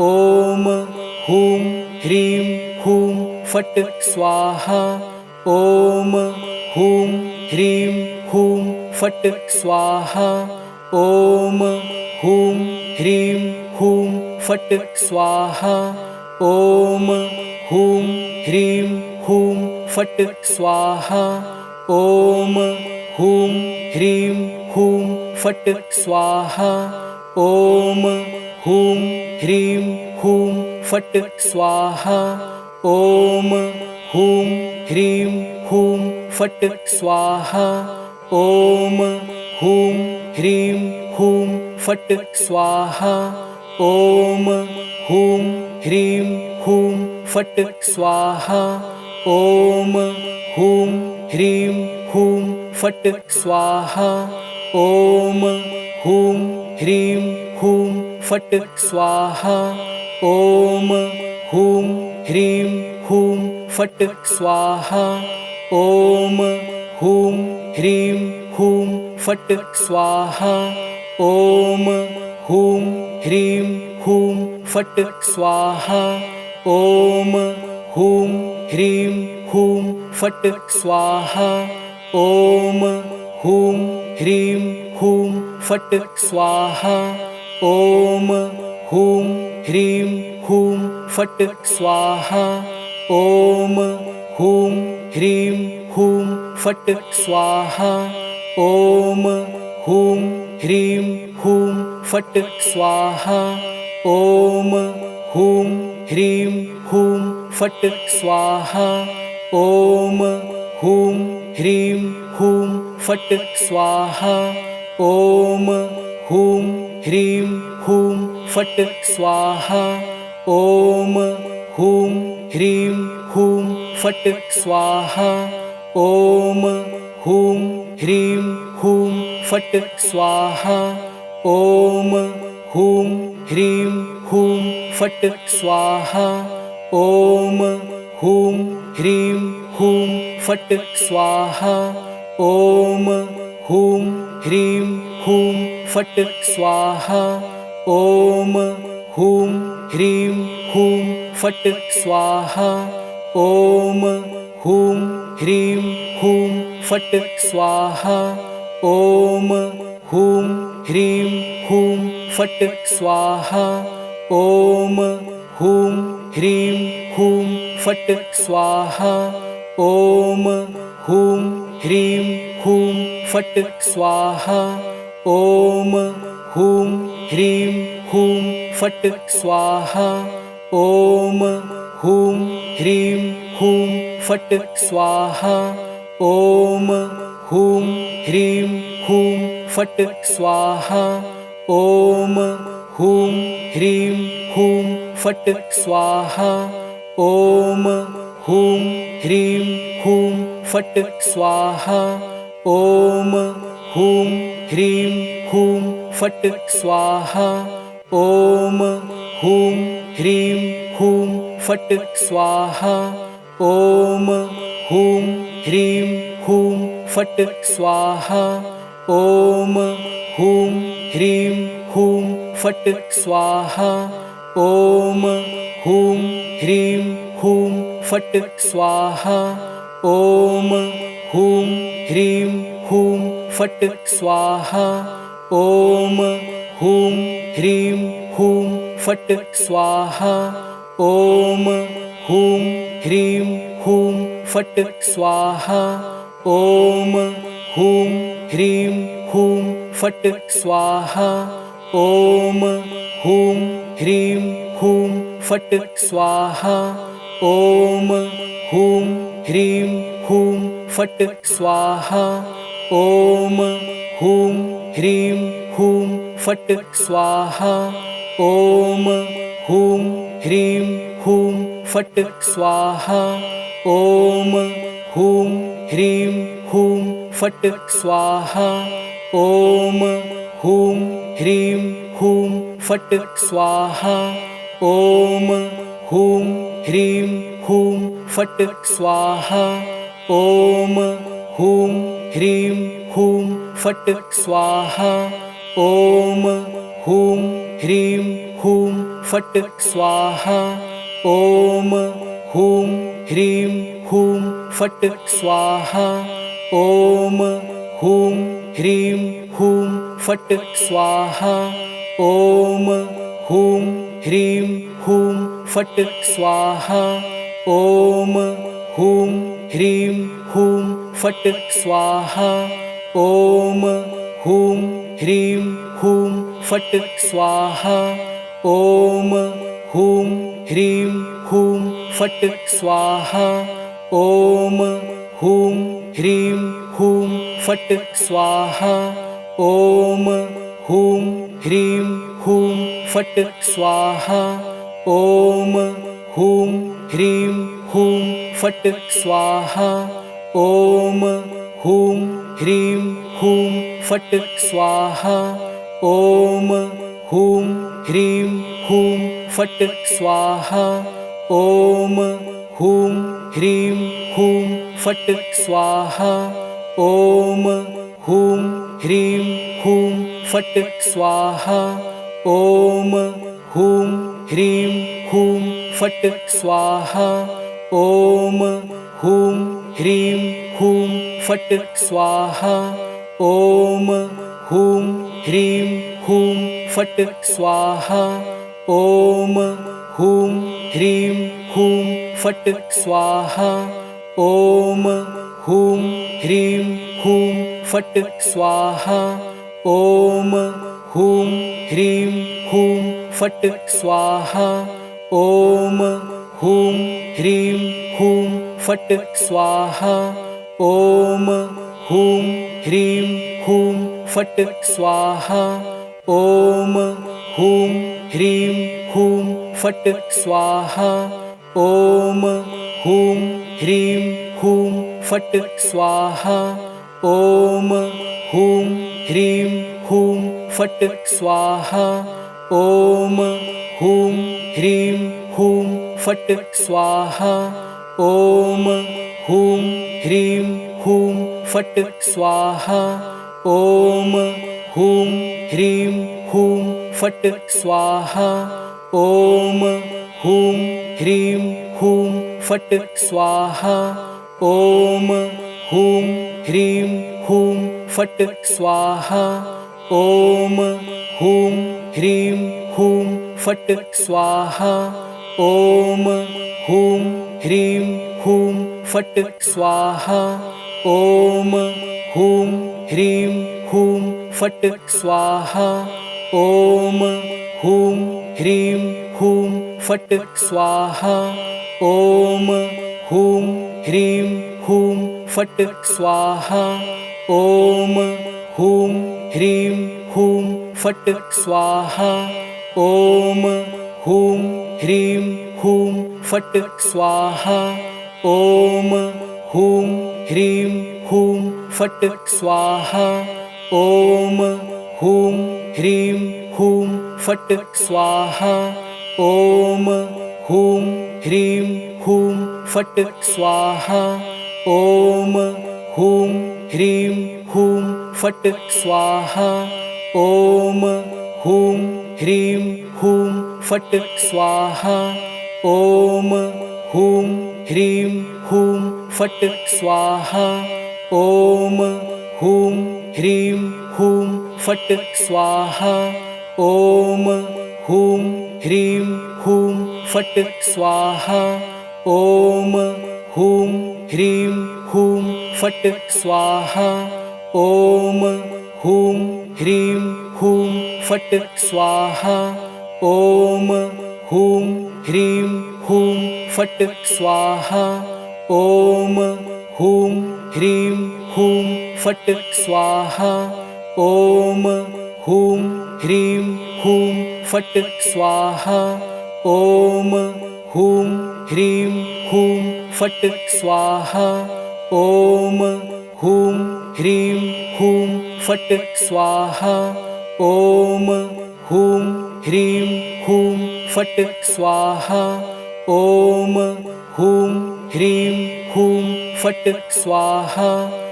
ॐ हूं ह्रीं हूं फट् स्वाहा। ॐ हूं ह्रीं हूं फट् स्वाहा। ॐ हूं ह्रीं हूं फट् स्वाहा। ॐ हूं ह्रीं हूं फट् स्वाहा। ॐ हूं ह्रीं हूं फट् स्वाहा। ॐ हूं ह्रीं हूं फट् स्वाहा ॐ हूं ह्रीं हूं फट् स्वाहा ॐ हूं ह्रीं हूं फट् स्वाहा ॐ हूं ह्रीं हूं फट् स्वाहा ॐ हूं ह्रीं हूं फट् स्वाहा ॐ हूं ह्रीं हूँ फट् स्वाहा ॐ हूँ ह्रीं हूँ फट् स्वाहा ॐ हूँ ह्रीं हूँ फट् स्वाहा ॐ हूँ ह्रीं हूँ फट् स्वाहा ॐ हूँ ह्रीं हूँ फट् स्वाहा ॐ हूं ह्रीं हूं फट् स्वाहा। ॐ हूं ह्रीं हूं फट् स्वाहा। ॐ हूं ह्रीं हूं फट् स्वाहा। ॐ हूं ह्रीं हूं फट् स्वाहा। ॐ हूं ह्रीं हूं फट् स्वाहा। ॐ हूं ह्रीं हूं फट् स्वाहा ॐ हूं ह्रीं हूं फट् स्वाहा ॐ हूं ह्रीं हूं फट् स्वाहा ॐ हूं ह्रीं हूं फट् स्वाहा ॐ हूं ह्रीं हूं फट् स्वाहा ॐ हूं ह्रीं हूं फट् स्वाहा ॐ हूं ह्रीं हूं फट् स्वाहा। ॐ हूं ह्रीं हूं फट् स्वाहा। ॐ हूं ह्रीं हूं फट् स्वाहा। ॐ हूं ह्रीं हूं फट् स्वाहा। ॐ हूं ह्रीं हूं फट् स्वाहा। ॐ हूं ह्रीं हूं फट् स्वाहा ॐ हूं ह्रीं हूं फट् स्वाहा ॐ हूं ह्रीं हूं फट् स्वाहा ॐ हूं ह्रीं हूं फट् स्वाहा ॐ हूं ह्रीं हूं फट् स्वाहा ॐ हूं ह्रीं हूँ फट् स्वाहा ॐ हूँ ह्रीं हूँ फट् स्वाहा ॐ हूँ ह्रीं हूँ फट् स्वाहा ॐ हूँ ह्रीं हूँ फट् स्वाहा ॐ हूँ ह्रीं हूँ फट् स्वाहा ॐ हूँ ह्रीं हूँ फट् स्वाहा। ॐ हूँ ह्रीं हूँ फट् स्वाहा। ॐ हूँ ह्रीं हूँ फट् स्वाहा। ॐ हूँ ह्रीं हूँ फट् स्वाहा। ॐ हूँ ह्रीं हूँ फट् स्वाहा। ॐ हूँ ह्रीं हूँ फट् स्वाहा। ॐ हूँ ह्रीं हूँ फट् स्वाहा ॐ हूँ ह्रीं हूँ फट् स्वाहा ॐ हूँ ह्रीं हूँ फट् स्वाहा ॐ हूँ ह्रीं हूँ फट् स्वाहा ॐ हूँ ह्रीं हूँ फट् स्वाहा ॐ हूँ ह्रीं हूं फट् स्वाहा ॐ हूं ह्रीं हूं फट् स्वाहा ॐ हुं ह्रीं हुं फट् स्वाहा ॐ हुं ह्रीं हुं फट् स्वाहा ॐ हुं ह्रीं हुं फट् स्वाहा ॐ हुं ह्रीं हुं फट् स्वाहा। ॐ हुं ह्रीं हुं फट् स्वाहा। ॐ हुं ह्रीं हुं फट् स्वाहा। ॐ हुं ह्रीं हुं फट् स्वाहा। ॐ हुं ह्रीं हुं फट् स्वाहा। ॐ हुं ह्रीं हुं फट् स्वाहा ॐ हुं ह्रीं हुं फट् स्वाहा ॐ हूँ ह्रीं हुं फट् स्वाहा ॐ हूँ ह्रीं हुं फट् स्वाहा ॐ हुं ह्रीं हुं फट् स्वाहा ॐ हुं ह्रीं हुं फट् स्वाहा। ॐ हुं ह्रीं हूँ फट् स्वाहा। ॐ हुं ह्रीं हुं फट् स्वाहा। ॐ हूँ ह्रीं हुं फट् स्वाहा। ॐ हूँ ह्रीं हुं फट् स्वाहा। ॐ हूँ ह्रीं हुं फट् स्वाहा। ॐ ह्रीं हुं फट् स्वाहा। ॐ हुं ह्रीं हुं फट् स्वाहा। ॐ हुं ह्रीं हुं फट् स्वाहा। ॐ हुं ह्रीं हुं फट् स्वाहा। ॐ हुं ह्रीं हुं फट् स्वाहा। ॐ हुं ह्रीं हुं फट् स्वाहा ॐ हुं ह्रीं हुं फट् स्वाहा ॐ हुं ह्रीं हुं फट् स्वाहा ॐ हुं ह्रीं हुं फट् स्वाहा ॐ हुं ह्रीं हुं फट् स्वाहा ॐ हुं ह्रीं हुं फट् स्वाहा। ॐ हुं ह्रीं हूँ फट् स्वाहा। ॐ हुं ह्रीं हुं फट् स्वाहा। ॐ हूँ ह्रीं हुं फट् स्वाहा। ॐ हूँ ह्रीं हुं फट् स्वाहा। ॐ हूँ ह्रीं हुं फट् स्वाहा। ॐ हुं ह्रीं हुं फट् स्वाहा। ॐ हुं ह्रीं हुं फट् स्वाहा। ॐ हुं ह्रीं हुं फट् स्वाहा। ॐ हुं ह्रीं हुं फट् स्वाहा। ॐ हुं ह्रीं हुं फट् स्वाहा। ॐ हुं ह्रीं हुं फट् स्वाहा। ॐ हुं ह्रीं हुं फट् स्वाहा। ॐ हुं ह्रीं हुं फट् स्वाहा। ॐ हुं ह्रीं हुं फट् स्वाहा। ॐ हुं ह्रीं हुं फट् स्वाहा। ॐ हुं ह्रीं हुं फट् स्वाहा। ॐ हुं ह्रीं हुं फट् स्वाहा। ॐ हुं ह्रीं हुं फट् स्वाहा। ॐ हुं ह्रीं हुं फट् स्वाहा। ॐ हुं ह्रीं हुं फट् स्वाहा। ॐ हुं ह्रीं हुं फट् स्वाहा। ॐ हुं ह्रीं हुं फट् स्वाहा। ॐ हुं ह्रीं हुं फट् स्वाहा। ॐ हुं ह्रीं हुं फट् स्वाहा